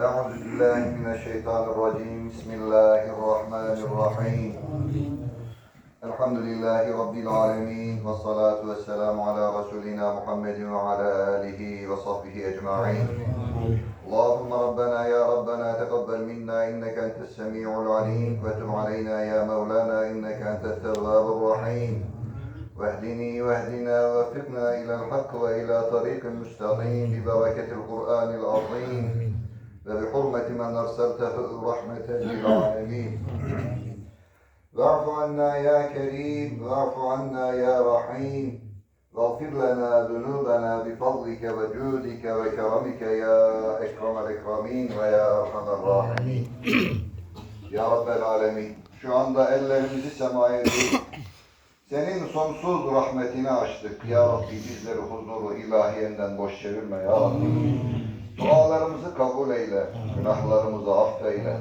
أعوذ بالله من الشيطان الرجيم. بسم الله الرحمن الرحيم. الحمد لله رب العالمين والصلاة والسلام على رسولنا محمد وعلى آله وصحبه أجمعين. اللهم ربنا يا ربنا تقبل منا إنك أنت السميع العليم وتب علينا يا مولانا إنك أنت التواب الرحيم. واهدني واهدنا ووفقنا إلى الحق وإلى طريق مستقيم ببركة القرآن العظيم. وبحرمة من أرسلته رحمة للعالمين واعف عنا يا كريم واعف عنا يا رحيم واغفر لنا ذنوبنا بفضلك وجودك وكرمك يا أكرم الأكرمين ويا أرحم الراحمين Ya Rabbel Alemin, şu anda ellerimizi semaya eğip senin sonsuz rahmetine açtık. Ya Rabbi bizleri huzuru ilahiyenden boş çevirme Ya Rabbi. Dualarımızı kabul eyle, günahlarımızı affeyle.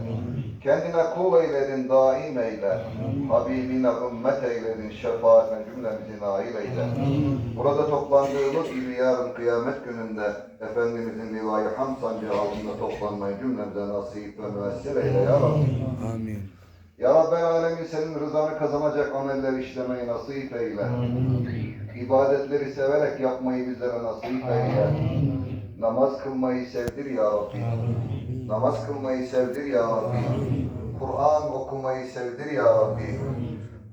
Kendine kul eyledin, daim eyle. Habibine ümmet eyledin, şefaatine cümlemizi nail eyle. Burada toplandığımız gibi yarın kıyamet gününde Efendimizin livayı ham sancağı altında toplanmayı cümlemize nasip ve müessir eyle Ya Rabbi. Amin. Ya Rabbel Alemin senin rızanı kazanacak ameller işlemeyi nasip eyle. İbadetleri severek yapmayı bizlere nasip eyle. Namaz kılmayı sevdir ya Rabbi. Namaz kılmayı sevdir ya Rabbi. Kur'an okumayı sevdir ya Rabbi.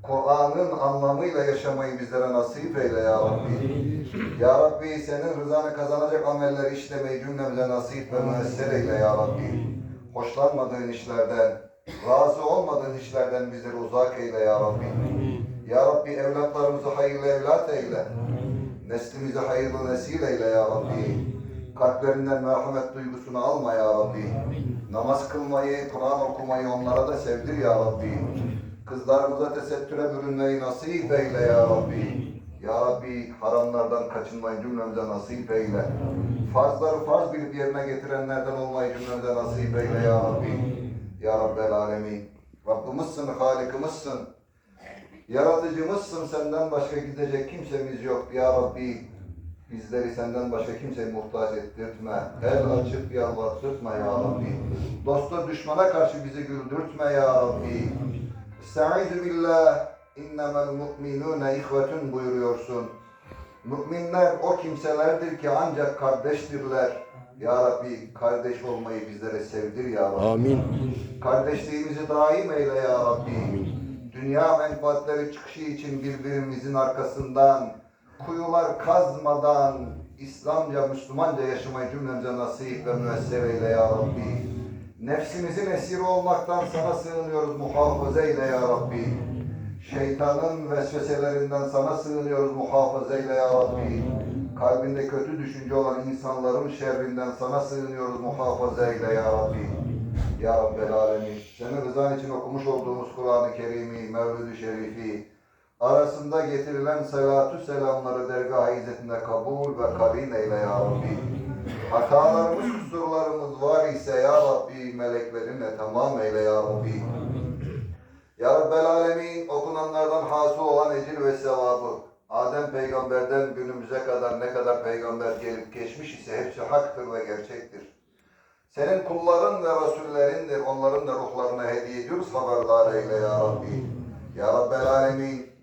Kur'an'ın anlamıyla yaşamayı bizlere nasip eyle ya Rabbi. Ya Rabbi senin rızanı kazanacak ameller işlemeyi cümlemize nasip ve müessir eyle ya Rabbi. Hoşlanmadığın işlerden, razı olmadığın işlerden bizleri uzak eyle ya Rabbi. Ya Rabbi evlatlarımızı hayırlı evlat eyle. Neslimizi hayırlı nesil eyle ya Rabbi. Kalplerinden merhamet duygusunu alma ya Rabbi. Namaz kılmayı, Kur'an okumayı onlara da sevdir ya Rabbi. Kızlarımıza tesettüre bürünmeyi nasip eyle ya Rabbi. Ya Rabbi haramlardan kaçınmayı cümlemize nasip eyle. Farzları farz bilip yerine getirenlerden olmayı cümlemize nasip eyle ya Rabbi. Ya Rabbel Alemin. Rabbimizsin, Halikimizsin. Yaratıcımızsın senden başka gidecek kimsemiz yok ya Rabbi. Bizleri senden başka kimseye muhtaç ettirtme. El açıp yalvartırtma ya Rabbi. Dosta düşmana karşı bizi güldürtme ya Rabbi. Estaizu billah. İnnemel mu'minune ihvetun buyuruyorsun. Müminler o kimselerdir ki ancak kardeştirler. Ya Rabbi kardeş olmayı bizlere sevdir ya Rabbi. Amin. Kardeşliğimizi daim eyle ya Rabbi. Dünya menfaatleri çıkışı için birbirimizin arkasından kuyular kazmadan İslamca, Müslümanca yaşamayı cümlemize nasip ve müessir eyle ya Rabbi. Nefsimizin esiri olmaktan sana sığınıyoruz muhafaza eyle ya Rabbi. Şeytanın vesveselerinden sana sığınıyoruz muhafaza eyle ya Rabbi. Kalbinde kötü düşünce olan insanların şerrinden sana sığınıyoruz muhafaza eyle ya Rabbi. Ya Rabbel Alemin, senin rızan için okumuş olduğumuz Kur'an-ı Kerim'i, Mevlid-i Şerifi, arasında getirilen salatü selamları dergah izzetinde kabul ve kabin eyle ya Rabbi. Hatalarımız, kusurlarımız var ise ya Rabbi, meleklerinle tamam eyle ya Rabbi. Ya Rabbel Alemin, okunanlardan hasıl olan ecir ve sevabı, Adem peygamberden günümüze kadar ne kadar peygamber gelip geçmiş ise hepsi haktır ve gerçektir. Senin kulların ve rasullerindir. Onların da ruhlarına hediye ediyoruz. Haberdar eyle ya Rabbi. Ya Rabbel Alemin.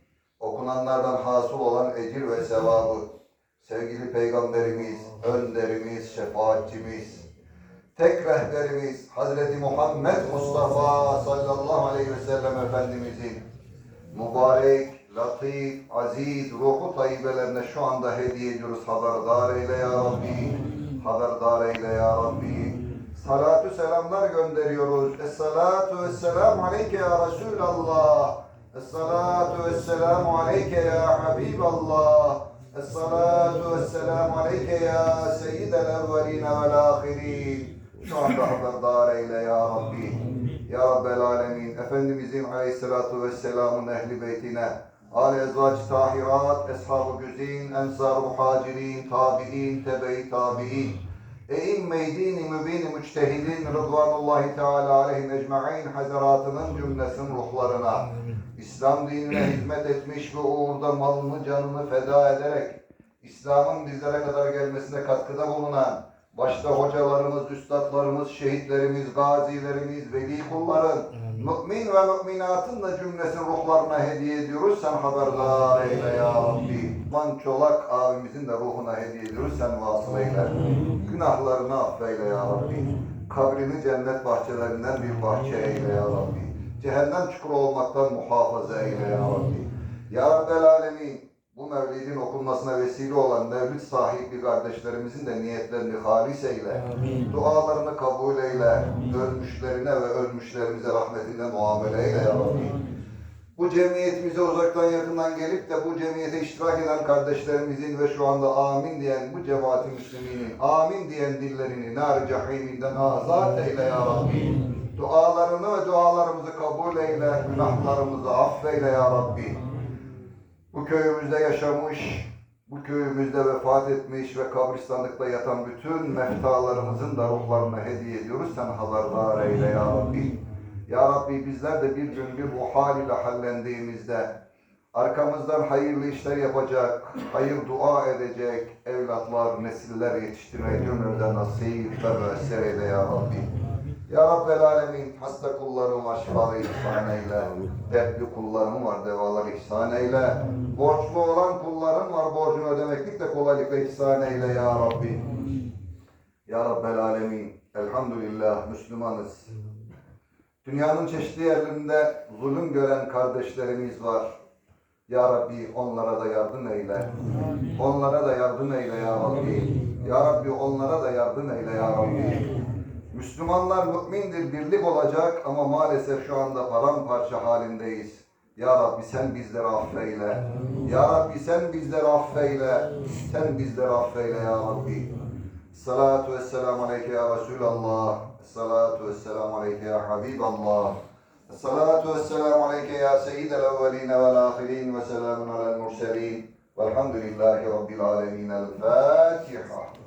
Okunanlardan hasıl olan ecir ve sevabı. Sevgili Peygamberimiz, önderimiz, şefaatçimiz, tek rehberimiz Hazreti Muhammed Mustafa sallallahu aleyhi ve sellem Efendimizin mübarek, latif, aziz, ruhu tayyibelerine şu anda hediye ediyoruz. Haberdar eyle ya Rabbi. Haberdar eyle ya Rabbi. Salatü selamlar gönderiyoruz. Esselatu vesselamu aleyke ya Resulallah. Esselatu vesselamu aleyke ya Habiballah. Esselatu vesselamu aleyke ya Seyyidel evveline vel ahirin. Şu anda haberdar eyle ya Rabbi. Ya Rabbel Alemin. Efendimizin aleyhissalatu vesselamın ehli beytine, âl ezvac tahirat, eshab-ı güzin, ensar muhacirin, tabi'in, tebe-i tabi'in, e'imme-i dini mübin müçtehidin, rıdvanullahi teala aleyhim ecma'in, hazaratının cümlesin ruhlarına, İslam dinine hizmet etmiş ve uğurda malını canını feda ederek, İslam'ın bizlere kadar gelmesine katkıda bulunan, Başta hocalarımız, üstadlarımız, şehitlerimiz, gazilerimiz, veli kulların, mümin ve müminatın da cümlesin ruhlarına hediye ediyoruz. Sen haberdar eyle ya Rabbi. Man Çolak abimizin de ruhuna hediye ediyoruz. Sen vasıl eyle. Günahlarını affeyle ya Rabbi. Kabrini cennet bahçelerinden bir bahçe eyle ya Rabbi. Cehennem çukuru olmaktan muhafaza eyle ya Rabbi. Ya Rabbel Alemin. Bu mevlidin okunmasına vesile olan mevlid sahibi kardeşlerimizin de niyetlerini halis eyle. Dualarını kabul eyle. Ölmüşlerine ve ölmüşlerimize rahmetine muamele eyle ya Rabbi. Bu cemiyetimize uzaktan yakından gelip de bu cemiyete iştirak eden kardeşlerimizin ve şu anda amin diyen bu cemaat-i müsliminin amin diyen dillerini nar-ı cehiminden azat eyle ya Rabbi. Dualarını ve dualarımızı kabul eyle, günahlarımızı affeyle ya Rabbi. Bu köyümüzde yaşamış, bu köyümüzde vefat etmiş ve kabristanlıkta yatan bütün meftalarımızın da ruhlarına hediye ediyoruz. Sen haberdar eyle ya Rabbi. Ya Rabbi bizler de bir gün bir bu hal ile hallendiğimizde arkamızdan hayırlı işler yapacak, hayır dua edecek evlatlar, nesiller yetiştirmeyi cümlemize nasip ve müessir eyle ya Rabbi. Ya Rabbel Alemin hasta kullarıma şifalı ihsan eyle. Dertli kullarım var devalar ihsan eyle. Borçlu olan kullarım var borcunu ödemeklik de kolaylıkla ihsan eyle ya Rabbi. Ya Rabbel Alemin elhamdülillah Müslümanız. Dünyanın çeşitli yerlerinde zulüm gören kardeşlerimiz var. Ya Rabbi onlara da yardım eyle. Onlara da yardım eyle ya Rabbi. Ya Rabbi onlara da yardım eyle ya Rabbi. Müslümanlar mümindir, birlik olacak ama maalesef şu anda paramparça halindeyiz. Ya Rabbi sen bizleri affeyle. Ya Rabbi sen bizleri affeyle. Sen bizleri affeyle ya Rabbi. Salatu ve selamu aleyke ya Resulallah. Salatu ve selamu aleyke ya Habiballah. Salatu ve selamu aleyke ya Seyyidel evveline vel ahirin ve selamun alel murselin. Velhamdülillahi Rabbil alemin. El Fatiha.